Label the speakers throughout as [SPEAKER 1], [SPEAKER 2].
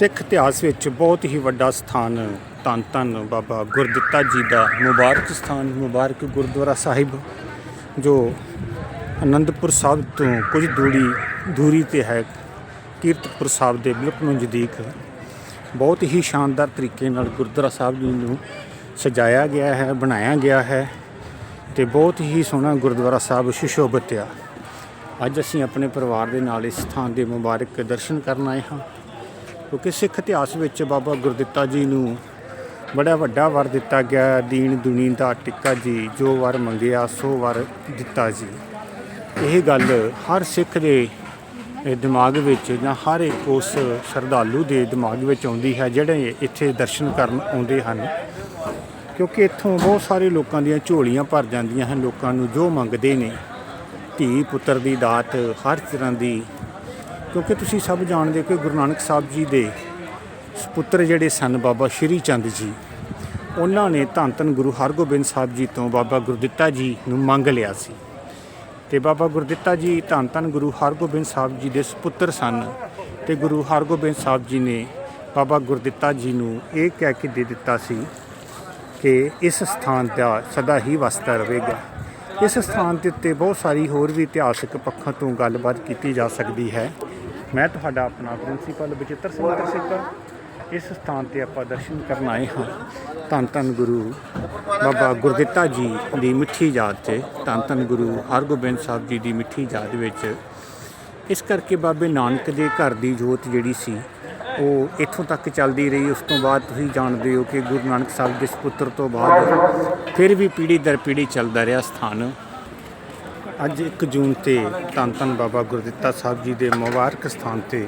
[SPEAKER 1] ਸਿੱਖ ਇਤਿਹਾਸ ਵਿੱਚ ਬਹੁਤ ਹੀ ਵੱਡਾ ਸਥਾਨ, ਧੰਨ ਧੰਨ ਬਾਬਾ ਗੁਰਦਿੱਤਾ ਜੀ ਦਾ ਮੁਬਾਰਕ ਸਥਾਨ, ਮੁਬਾਰਕ ਗੁਰਦੁਆਰਾ ਸਾਹਿਬ, ਜੋ ਅਨੰਦਪੁਰ ਸਾਹਿਬ ਤੋਂ ਕੁਝ ਦੂਰੀ ਦੂਰੀ ਤੇ ਹੈ, ਕੀਰਤਪੁਰ ਸਾਹਿਬ ਦੇ ਬਿਲਕੁਲ ਨਜ਼ਦੀਕ। ਬਹੁਤ ਹੀ ਸ਼ਾਨਦਾਰ ਤਰੀਕੇ ਨਾਲ ਗੁਰਦੁਆਰਾ ਸਾਹਿਬ ਜੀ ਨੂੰ ਸਜਾਇਆ ਗਿਆ ਹੈ, ਬਣਾਇਆ ਗਿਆ ਹੈ ਤੇ ਬਹੁਤ ਹੀ ਸੋਹਣਾ ਗੁਰਦੁਆਰਾ ਸਾਹਿਬ ਸੁਸ਼ੋਭਿਤ ਆ। ਅੱਜ ਅਸੀਂ ਆਪਣੇ ਪਰਿਵਾਰ ਦੇ ਨਾਲ ਇਸ ਸਥਾਨ ਦੇ ਮੁਬਾਰਕ ਦਰਸ਼ਨ ਕਰਨ ਆਏ ਹਾਂ। ਕਿਉਂਕਿ ਸਿੱਖ ਇਤਿਹਾਸ ਵਿੱਚ ਬਾਬਾ ਗੁਰਦਿੱਤਾ ਜੀ ਨੂੰ ਬੜਾ ਵੱਡਾ ਵਰ ਦਿੱਤਾ ਗਿਆ, ਦੀਨ ਦੁਨੀ ਦਾ ਟਿੱਕਾ ਜੀ, ਜੋ ਵਰ ਮੰਗਿਆ, ਸੋ ਵਰ ਦਿੱਤਾ ਜੀ। ਇਹ ਗੱਲ ਹਰ ਸਿੱਖ ਦੇ ਦਿਮਾਗ ਵਿੱਚ ਜਾਂ ਹਰ ਇੱਕ ਉਸ ਸ਼ਰਧਾਲੂ ਦੇ ਦਿਮਾਗ ਵਿੱਚ ਆਉਂਦੀ ਹੈ, ਜਿਹੜੇ ਇੱਥੇ ਦਰਸ਼ਨ ਕਰਨ ਆਉਂਦੇ ਹਨ। ਕਿਉਂਕਿ ਇੱਥੋਂ ਬਹੁਤ ਸਾਰੇ ਲੋਕਾਂ ਦੀਆਂ ਝੋਲੀਆਂ ਭਰ ਜਾਂਦੀਆਂ ਹਨ, ਲੋਕਾਂ ਨੂੰ ਜੋ ਮੰਗਦੇ ਨੇ, ਧੀ ਪੁੱਤਰ ਦੀ ਦਾਤ, ਹਰ ਤਰ੍ਹਾਂ ਦੀ ਕਿਉਂਕਿ ਤੁਸੀਂ ਸਭ ਜਾਣਦੇ ਹੋ ਕਿ ਗੁਰੂ ਨਾਨਕ ਸਾਹਿਬ ਜੀ ਦੇ ਪੁੱਤਰ ਜਿਹੜੇ ਸਨ ਬਾਬਾ ਸ਼੍ਰੀ ਚੰਦ ਜੀ, ਉਹਨਾਂ ਨੇ ਧੰਨ ਧੰਨ ਗੁਰੂ ਹਰਗੋਬਿੰਦ ਸਾਹਿਬ ਜੀ ਤੋਂ ਬਾਬਾ ਗੁਰਦਿੱਤਾ ਜੀ ਨੂੰ ਮੰਗ ਲਿਆ ਸੀ। ਤੇ ਬਾਬਾ ਗੁਰਦਿੱਤਾ ਜੀ ਧੰਨ ਧੰਨ ਗੁਰੂ ਹਰਗੋਬਿੰਦ ਸਾਹਿਬ ਜੀ ਦੇ ਸੁਪੁੱਤਰ ਸਨ ਤੇ ਗੁਰੂ ਹਰਗੋਬਿੰਦ ਸਾਹਿਬ ਜੀ ਨੇ ਬਾਬਾ ਗੁਰਦਿੱਤਾ ਜੀ ਨੂੰ ਇਹ ਕਹਿ ਕੇ ਦੇ ਦਿੱਤਾ ਸੀ ਕਿ ਇਸ ਸਥਾਨ ਦਾ ਸਦਾ ਹੀ ਵਸਦਾ ਰਹੇਗਾ। ਇਸ ਸਥਾਨ ਦੇ ਉੱਤੇ ਬਹੁਤ ਸਾਰੀ ਹੋਰ ਵੀ ਇਤਿਹਾਸਕ ਪੱਖਾਂ ਤੋਂ ਗੱਲਬਾਤ ਕੀਤੀ ਜਾ ਸਕਦੀ ਹੈ। ਮੈਂ ਤੁਹਾਡਾ ਆਪਣਾ ਪ੍ਰਿੰਸੀਪਲ ਬਚਿੱਤਰ ਸਿੰਘ ਤਰਸਿੱਕਾ ਇਸ ਸਥਾਨ ਤੇ ਆਪਾਂ ਦਰਸ਼ਨ ਕਰਨ ਆਏ ਹਾਂ। ਧੰਨ ਧੰਨ ਗੁਰੂ ਬਾਬਾ ਗੁਰਦਿੱਤਾ ਜੀ ਦੀ ਮਿੱਠੀ ਯਾਦ 'ਚ ਧੰਨ ਧੰਨ ਗੁਰੂ ਹਰਗੋਬਿੰਦ ਸਾਹਿਬ ਜੀ ਦੀ ਮਿੱਠੀ ਯਾਦ ਵਿੱਚ। ਇਸ ਕਰਕੇ ਬਾਬੇ ਨਾਨਕ ਦੇ ਘਰ ਦੀ ਜੋਤ ਜਿਹੜੀ ਸੀ, ਉਹ ਇੱਥੋਂ ਤੱਕ ਚੱਲਦੀ ਰਹੀ। ਉਸ ਤੋਂ ਬਾਅਦ ਤੁਸੀਂ ਜਾਣਦੇ ਹੋ ਕਿ ਗੁਰੂ ਨਾਨਕ ਸਾਹਿਬ ਦੇ ਸੁਪੁੱਤਰ ਤੋਂ ਬਾਅਦ ਫਿਰ ਵੀ ਪੀੜ੍ਹੀ ਦਰ ਪੀੜ੍ਹੀ ਚੱਲਦਾ ਰਿਹਾ ਸਥਾਨ। ਅੱਜ 1 ਜੂਨ ਤੇ ਧੰਨ ਧੰਨ ਬਾਬਾ ਗੁਰਦਿੱਤਾ ਸਾਹਿਬ ਜੀ ਦੇ ਮੁਬਾਰਕ ਸਥਾਨ ਤੇ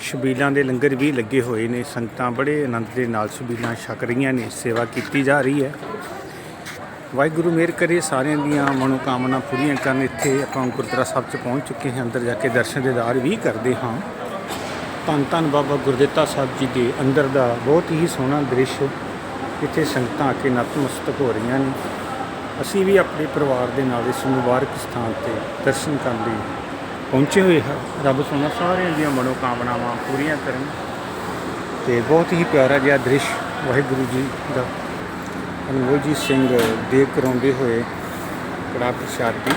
[SPEAKER 1] ਸ਼ਬੀਲਾਂ ਦੇ ਲੰਗਰ ਵੀ ਲੱਗੇ ਹੋਏ ਨੇ। ਸੰਗਤਾਂ ਬੜੇ ਆਨੰਦ ਦੇ ਨਾਲ ਸ਼ਬੀਲਾਂ ਛਕ ਰਹੀਆਂ ਨੇ। ਸੇਵਾ ਕੀਤੀ ਜਾ ਰਹੀ ਹੈ। ਵਾਹਿਗੁਰੂ ਮੇਰ ਕਰੇ ਸਾਰਿਆਂ ਦੀਆਂ ਮਨੋਕਾਮਨਾ ਪੂਰੀਆਂ ਕਰਨ। ਇੱਥੇ ਆਪਾਂ ਗੁਰਦੁਆਰਾ ਸਾਹਿਬ 'ਚ ਪਹੁੰਚ ਚੁੱਕੇ ਹਾਂ। ਅੰਦਰ ਜਾ ਕੇ ਦਰਸ਼ਨ ਦੀਦਾਰ ਵੀ ਕਰਦੇ ਹਾਂ। ਧੰਨ ਧੰਨ ਬਾਬਾ ਗੁਰਦਿੱਤਾ ਸਾਹਿਬ ਜੀ ਦੇ ਅੰਦਰ ਦਾ ਬਹੁਤ ਹੀ ਸੋਹਣਾ ਦ੍ਰਿਸ਼ ਇੱਥੇ ਸੰਗਤਾਂ ਆ ਕੇ ਨਤਮਸਤਕ ਹੋ ਰਹੀਆਂ ਨੇ। ਅਸੀਂ ਵੀ ਆਪਣੇ ਪਰਿਵਾਰ ਦੇ ਨਾਲ ਇਸ ਮੁਬਾਰਕ ਸਥਾਨ ਤੇ ਦਰਸ਼ਨ ਕਰਨ ਲਈ ਪਹੁੰਚੇ ਹੋਏ ਹਾਂ। ਰੱਬ ਸੋਨਾ ਸਾਰਿਆਂ ਦੀਆਂ ਮਨੋਕਾਮਨਾਵਾਂ ਪੂਰੀਆਂ ਕਰਨ। ਤੇ ਬਹੁਤ ਹੀ ਪਿਆਰਾ ਜਿਹਾ ਦ੍ਰਿਸ਼ ਵਾਹਿਗੁਰੂ ਜੀ ਦਾ। ਅਨਮੋਲਜੀਤ ਸਿੰਘ ਦੇਵ ਕਰਾਉਂਦੇ ਹੋਏ ਕੜਾ ਪ੍ਰਸ਼ਾਦ ਦੀ।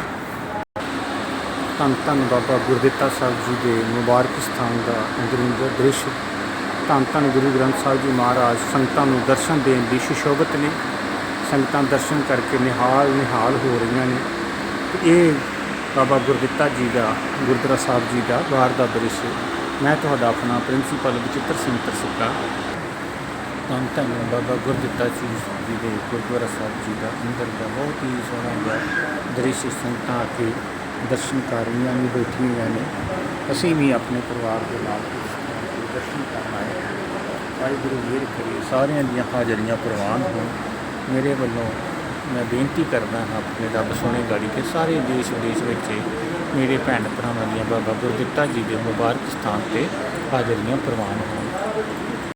[SPEAKER 1] ਧੰਨ ਧੰਨ ਬਾਬਾ ਗੁਰਦਿੱਤਾ ਸਾਹਿਬ ਜੀ ਦੇ ਮੁਬਾਰਕ ਸਥਾਨ ਦਾ ਅੰਦਰੂਨੀ ਦ੍ਰਿਸ਼। ਧੰਨ ਧੰਨ ਗੁਰੂ ਗ੍ਰੰਥ ਸਾਹਿਬ ਜੀ ਮਹਾਰਾਜ ਸੰਗਤਾਂ ਨੂੰ ਦਰਸ਼ਨ ਦੇਣ ਦੀ ਸੁਸ਼ੋਭਿਤ ਨੇ। ਸੰਗਤਾਂ ਦਰਸ਼ਨ ਕਰਕੇ ਨਿਹਾਲ ਨਿਹਾਲ ਹੋ ਰਹੀਆਂ ਨੇ। ਇਹ ਬਾਬਾ ਗੁਰਦਿੱਤਾ ਜੀ ਦਾ, ਗੁਰਦੁਆਰਾ ਸਾਹਿਬ ਜੀ ਦਾ ਬਾਹਰ ਦਾ ਦ੍ਰਿਸ਼ ਮੈਂ ਤੁਹਾਡਾ ਆਪਣਾ ਪ੍ਰਿੰਸੀਪਲ ਬਚਿੱਤਰ ਸਿੰਘ ਤਰਸਿੱਕਾ ਧੰਨ ਧੰਨ ਬਾਬਾ ਗੁਰਦਿੱਤਾ ਜੀ ਜੀ ਦੇ ਗੁਰਦੁਆਰਾ ਸਾਹਿਬ ਜੀ ਦਾ। ਅੰਦਰ ਦਾ ਬਹੁਤ ਹੀ ਸੋਹਣਾ ਜਿਹਾ ਦ੍ਰਿਸ਼ ਸੰਗਤਾਂ ਆ ਕੇ ਦਰਸ਼ਨ ਕਰ ਰਹੀਆਂ ਨੇ, ਬੈਠੀਆਂ ਨੇ। ਅਸੀਂ ਵੀ ਆਪਣੇ ਪਰਿਵਾਰ ਦੇ ਨਾਲ ਇਸ ਸਥਾਨ ਦਰਸ਼ਨ ਕਰਨ ਆਏ ਵਾਹਿਗੁਰੂ ਮਿਹਰ ਕਰੇ ਸਾਰਿਆਂ ਦੀਆਂ ਹਾਜ਼ਰੀਆਂ ਪ੍ਰਵਾਨ ਹੋਣ। ਮੇਰੇ ਵੱਲੋਂ ਮੈਂ ਬੇਨਤੀ ਕਰਦਾ ਹਾਂ ਆਪਣੇ ਰੱਬ ਸੋਹਣੇ ਗਾੜੀ ਕਿ ਸਾਰੇ ਦੇਸ਼ ਵਿਦੇਸ਼ ਵਿੱਚ ਮੇਰੇ ਭੈਣ ਭਰਾਵਾਂ ਦੀਆਂ ਬਾਬਾ ਗੁਰਦਿੱਤਾ ਜੀ ਦੇ ਮੁਬਾਰਕ ਸਥਾਨ ਤੇ ਹਾਜ਼ਰੀਆਂ ਪ੍ਰਵਾਨ ਹੋਣ।